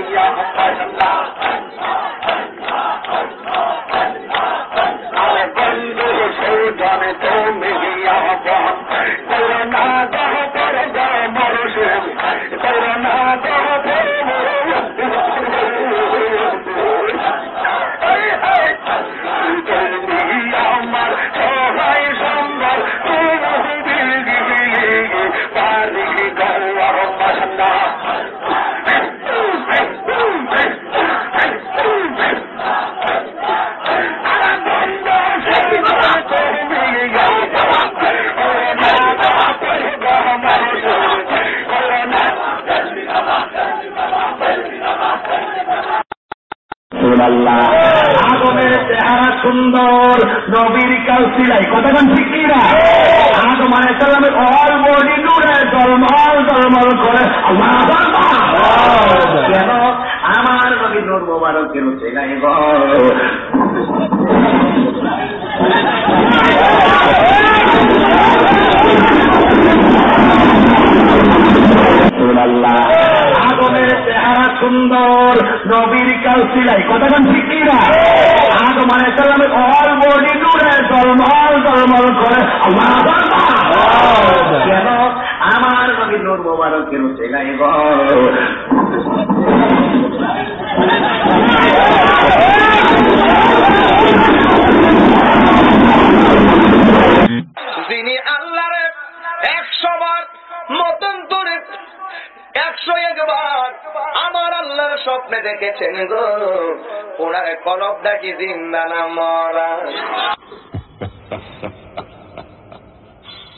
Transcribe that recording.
اللہ গৌর মশলা আগমের চেহারা সুন্দর নবীর কাল সিলাই কতক্ষণ ঠিক কিনা আগম মানে সাল্লামের অল বডি নূরে জলমল জলমল করে কেন? আমার নবী নূর মোবারকের চেনাই গো? আগমের চেহারা সুন্দর, নবীর কাল সিলাই। কতক্ষণ ঠিক কিনা সাল্লামের অল বডি নূরে জলমল জলমল করে। কেন? আমার নবী নূর মোবারকের চেনাই গো যিনি আল্লাহর একশো বার মতন করে একশো একবার আমার আল্লাহর স্বপ্নে দেখেছেন গো। ওনার কলব দেখি জিন্দা না মরা।